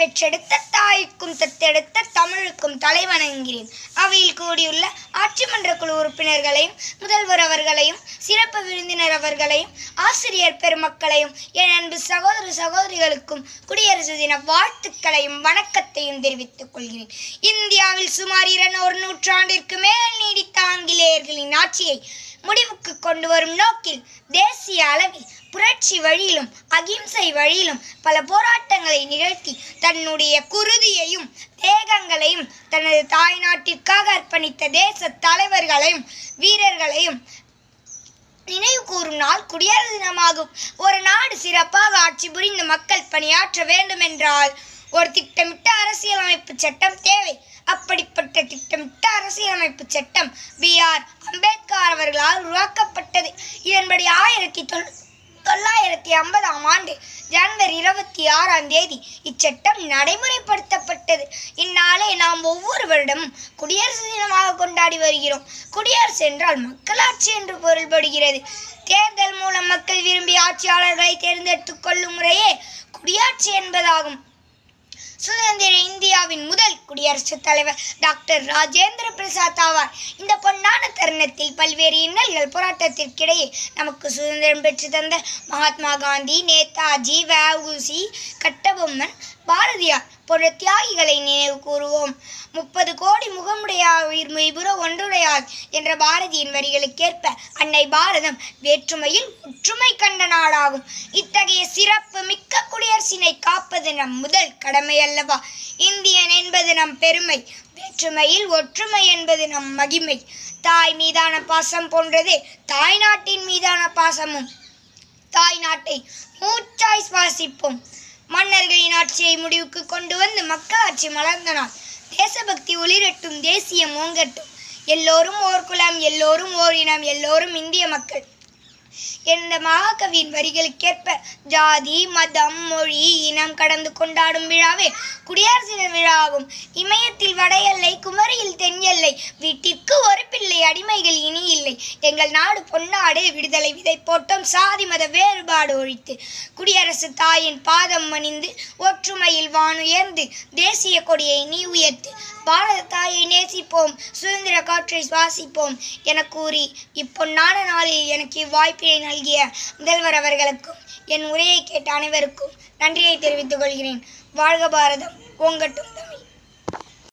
பெற்றெடுத்த தாய்க்கும் தத்தெடுத்த தமிழுக்கும் தலைவணங்குகிறேன் அவையில் கூடியுள்ள ஆட்சி மன்ற குழு உறுப்பினர்களையும் முதல்வர் அவர்களையும் சிறப்பு விருந்தினர் அவர்களையும் ஆசிரியர் பெருமக்களையும் என் அன்பு சகோதர சகோதரிகளுக்கும் குடியரசு தின வாழ்த்துக்களையும் வணக்கத்தையும் தெரிவித்துக் கொள்கிறேன். இந்தியாவில் சுமார் இருநூறு நூற்றாண்டிற்கு மேல் நீடித்த ஆங்கிலேயர்களின் ஆட்சியை முடிவுக்கு கொண்டு வரும் நோக்கில் தேசிய அளவில் புரட்சி வழியிலும் அகிம்சை வழியிலும் பல போராட்டங்களை நிகழ்த்தி தன்னுடைய குருதியையும் தேகங்களையும் தனது தாய்நாட்டிற்காக அர்ப்பணித்த தேச தலைவர்களையும் வீரர்களையும் நினைவு கூறும் நாள் குடியரசு தினமாகும். ஒரு நாடு சிறப்பாக ஆட்சி புரிந்து மக்கள் பணியாற்ற வேண்டுமென்றால் ஒரு திட்டமிட்ட அரசியலமைப்பு சட்டம் தேவை. அப்படிப்பட்ட திட்டமிட்ட அரசியலமைப்பு சட்டம் பி ஆர் அம்பேத்கர் அவர்களால் உருவாக்கப்பட்டது. இதன்படி ஆயிரத்தி தொள்ளாயிரத்தி தொள்ளாயிரத்தி ஐம்பதாம் ஆண்டு ஜனவரி இருபத்தி ஆறாம் தேதி இச்சட்டம் நடைமுறைப்படுத்தப்பட்டது. இந்நாளை நாம் ஒவ்வொரு வருடமும் குடியரசு தினமாக கொண்டாடி வருகிறோம். குடியரசு என்றால் மக்களாட்சி என்று பொருள்படுகிறது. தேர்தல் மூலம் மக்கள் விரும்பி ஆட்சியாளர்களை தேர்ந்தெடுத்துக் கொள்ளும் முறையே குடியாட்சி என்பதாகும். சுதந்திர இந்தியாவின் முதல் குடியரசுத் தலைவர் டாக்டர் ராஜேந்திர பிரசாத் ஆவார். இந்த பொன்னான தருணத்தில் பல்வேறு இன்னல்கள் போராட்டத்திற்கிடையே நமக்கு சுதந்திரம் பெற்று தந்த மகாத்மா காந்தி நேதாஜி வஉசி கட்டபொம்மன் பாரதியார் போன்ற தியாகிகளை நினைவு கூறுவோம். முப்பது கோடி முகமுடையார் உயிர் மெய்புற ஒன்றுடையார் என்ற பாரதியின் வரிகளுக்கேற்ப அன்னை பாரதம் வேற்றுமையில் ஒற்றுமை கண்ட நாடாகும். இத்தகைய சிறப்பு மிக்க குடியரசினை காப்பது நம் முதல் கடமை அல்லவா? இந்தியன் என்பது நம் பெருமை வேற்றுமையில் ஒற்றுமை என்பது நம் மகிமை. தாய் மீதான பாசம் போன்றதே தாய் நாட்டின் மீதான பாசமும். தாய் நாட்டை மூச்சாய் சுவாசிப்போம். மன்னர்களின் ஆட்சியை முடிவுக்கு கொண்டு வந்து மக்கள் ஆட்சி நாள் தேசபக்தி ஒளிரட்டும் தேசியம் ஓங்கட்டும். எல்லோரும் ஓர் குலம் எல்லோரும் ஓர் இனம் எல்லோரும் இந்திய மக்கள். என்ற மகாகவியின் வரிகளுக்கேற்ப ஜாதி மதம் மொழி இனம் கடந்து கொண்டாடும் விழாவே குடியரசு தின விழாவும். இமயத்தில் வட எல்லை குமரியில் தென் எல்லை வீட்டிற்கு ஒரு பிள்ளை அடிமைகள் இனி இல்லை. எங்கள் நாடு பொன்னாடு விடுதலை விதை போட்டோம். சாதி மத வேறுபாடு ஒழித்து குடியரசு தாயின் பாதம் மணிந்து ஒற்றுமையில் வானுயர்ந்து தேசிய கொடியை நீ உயர்த்து. பாரத தாயை நேசிப்போம் சுதந்திர காற்றை சுவாசிப்போம் என கூறி இப்பொன்னான நாளில் எனக்கு இவ்வாய்ப்பினை நல்கிய முதல்வர் அவர்களுக்கும் என் உரையை கேட்ட அனைவருக்கும் நன்றியை தெரிவித்துக் கொள்கிறேன். வாழ்க பாரதம் ஓங்கட்டும்